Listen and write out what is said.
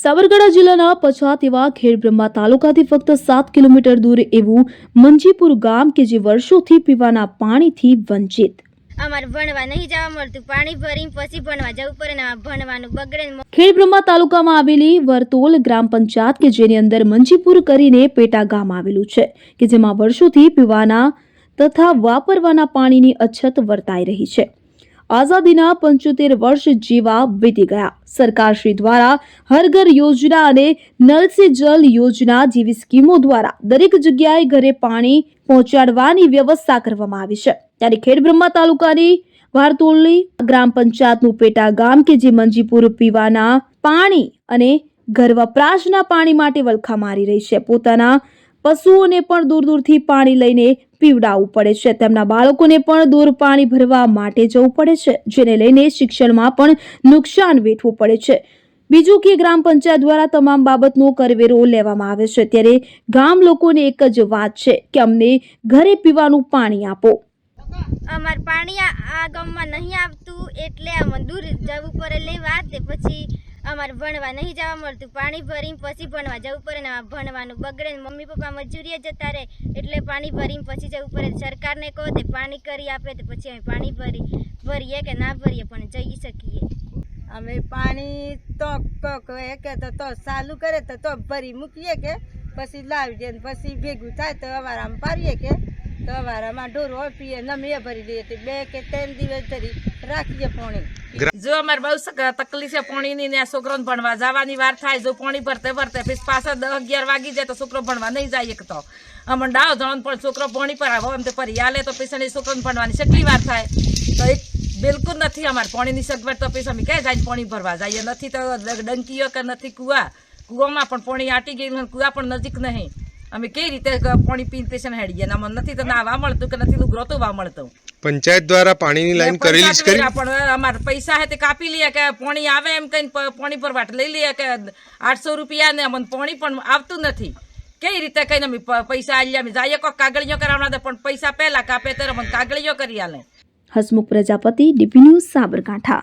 સાબરકાંઠા જિલ્લાના પછાત એવા ખેડબ્રહ્મા તાલુકાથી ફક્ત સાત કિલોમીટર દૂર એવું મંજીપુર ગામ કે જે વર્ષોથી પીવાના પાણીથી વંચિત. અમારે ભણવા નહીં જવા મળતું પાણી ભરીને પછી ભણવા જવું પડે ને ભણવાનું બગડે ખેડબ્રહ્મા તાલુકામાં આવેલી વર્તોલ ગ્રામ પંચાયત કે જેની અંદર મંજીપુર કરીને પેટા ગામ આવેલું છે કે જેમાં વર્ષોથી પીવાના તથા વાપરવાના પાણીની અછત વર્તાઈ રહી છે. આઝાદીના પંચોતેર વર્ષ જેવા વીતી ગયા. સરકારશ્રી દ્વારા હર ઘર યોજના અને નલ સે જલ યોજના જેવી સ્કીમો દ્વારા દરેક જગ્યાએ ઘરે પાણી પહોંચાડવાની વ્યવસ્થા કરવામાં આવી છે. ત્યારે ખેડબ્રહ્મા તાલુકાની વારતોલની ગ્રામ પંચાયતનું પેટા ગામ કે જે મંજીપુર પીવાના પાણી અને ઘર વપરાશના પાણી માટે વલખા મારી રહી છે. પોતાના પશુઓને પણ દૂર દૂરથી પાણી લઈને પીવડાવવું પડે છે. તેમના બાળકોને પણ દૂર પાણી ભરવા માટે જવું પડે છે, જેને લઈને શિક્ષણમાં પણ નુકસાન વેઠવું પડે છે. બીજું કે ગ્રામ પંચાયત દ્વારા તમામ બાબતનો કરવેરો લેવામાં આવે છે. ત્યારે ગામ લોકોને એક જ વાત છે કે અમને ઘરે પીવાનું પાણી આપો. અમાર પાણી આ ગામમાં નહીં આવતું, એટલે અમે દૂર જવું પડે, લેવા તે પછી અમારે ભણવા નહીં જવા મળતું. પાણી ભરીને પછી ભણવા જવું પડે ને ભણવાનું. બગડે મમ્મી પપ્પા મજૂરીએ જતા રહે, એટલે પાણી ભરીને પછી જવું પડે. સરકારને કહો તે પાણી કરી આપે તો પછી અમે પાણી ભરી, ભરીએ કે ના ભરીએ, પણ જઈ શકીએ. અમે પાણી તો કહે કે તો ચાલુ કરે તો તો ભરી મૂકીએ કે, પછી લાવી દે પછી ભેગું થાય તો અવારામાં પાડીએ કે, તો અમારામાં ઢોરો પીએ નમીએ ભરી દઈએ. બે કે ત્રણ દિવસ ધરી રાખીએ પાણી. જો અમારે બહુ તકલીફ છે પાણીની ને આ છોકરોને ભણવા જવાની વાર થાય જો પાણી ભરતે ભરતે પછી પાછા દસ અગિયાર વાગી જાય તો છોકરો ભણવા નહીં જાય એક તો. અમને ડાવ જણ પણ છોકરો પાણી પર આવો એમ તો ફરી હાલે તો પૈસાની છોકરોને ભણવાની કેટલી વાર થાય? તો એક બિલકુલ નથી અમારે પાણીની સગવડ તો પૈસા અમે ક્યાં જાય પાણી ભરવા જઈએ? નથી તો ડંકીઓ કે નથી કુવા? કુવામાં પણ પાણી આટી ગયેલું કુવા પણ નજીક નહીં. અમે કઈ રીતે પાણી પીને પેશન હેડીએ ને અમને નથી તો નાવા મળતું કે નથી લુગરો તો વા મળતું. પંચાયત દ્વારા પાણીની લાઈન કરેલી જ કરી? પણ અમારા પૈસા હે તે કાપી લે કે પાણી આવે એમ કઈ પાણી પર વાટ લઈ લે કે આઠસો રૂપિયા ને અમને પાણી પણ આવતું નથી. કઈ રીતે કઈ અમે પૈસા આલ્યા? અમે જઈએ કોઈ કાગળિયો કરાવના દે પણ પૈસા પહેલા કાપે ત્યારે અમને કાગળિયો કરી આલે. Hasmukh Prajapati DP news Sabarkantha.